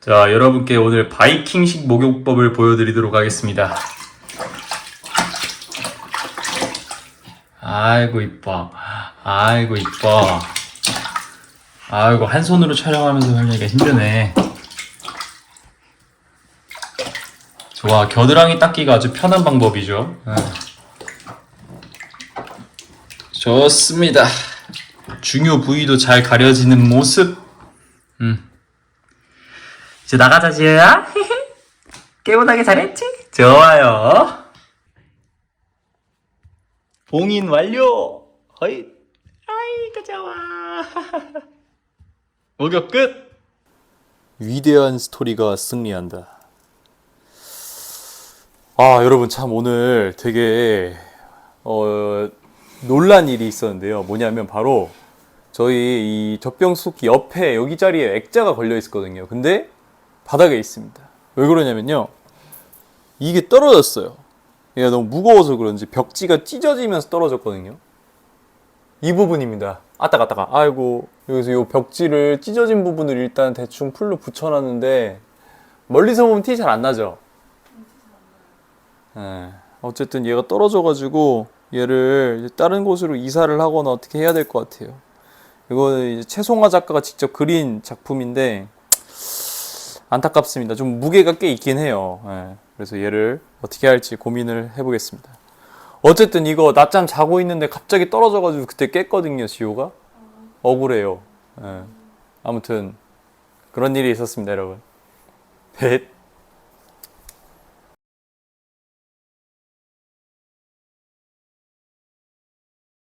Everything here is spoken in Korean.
자, 여러분께 오늘 바이킹식 목욕법을 보여드리도록 하겠습니다. 아이고, 이뻐. 아이고, 이뻐. 아이고, 한 손으로 촬영하면서 하려니까 힘드네. 좋아, 겨드랑이 닦기가 아주 편한 방법이죠. 네. 좋습니다. 중요 부위도 잘 가려지는 모습. 음. 이제 나가자, 지혜야. 깨우나게 잘했지? 좋아요. 봉인 완료. 허이. 아이고, 좋아. 목욕 끝. 위대한 스토리가 승리한다. 아, 여러분 참 오늘 되게 어, 놀란 일이 있었는데요. 뭐냐면 바로 저희 이 젖병숙 옆에 여기 자리에 액자가 걸려 있었거든요. 근데 바닥에 있습니다. 왜 그러냐면요. 이게 떨어졌어요. 얘가 너무 무거워서 그런지 벽지가 찢어지면서 떨어졌거든요. 이 부분입니다. 아따가 아따가. 아이고 여기서 이 벽지를 찢어진 부분을 일단 대충 풀로 붙여놨는데 멀리서 보면 티 잘 안 나죠. 예. 어쨌든 얘가 떨어져가지고 얘를 다른 곳으로 이사를 하거나 어떻게 해야 될 것 같아요. 이거는 이제 최송화 작가가 직접 그린 작품인데 안타깝습니다. 좀 무게가 꽤 있긴 해요. 예. 그래서 얘를 어떻게 할지 고민을 해보겠습니다. 어쨌든 이거 낮잠 자고 있는데 갑자기 떨어져가지고 그때 깼거든요, 지호가. 억울해요. 예. 아무튼 그런 일이 있었습니다, 여러분. 뱃.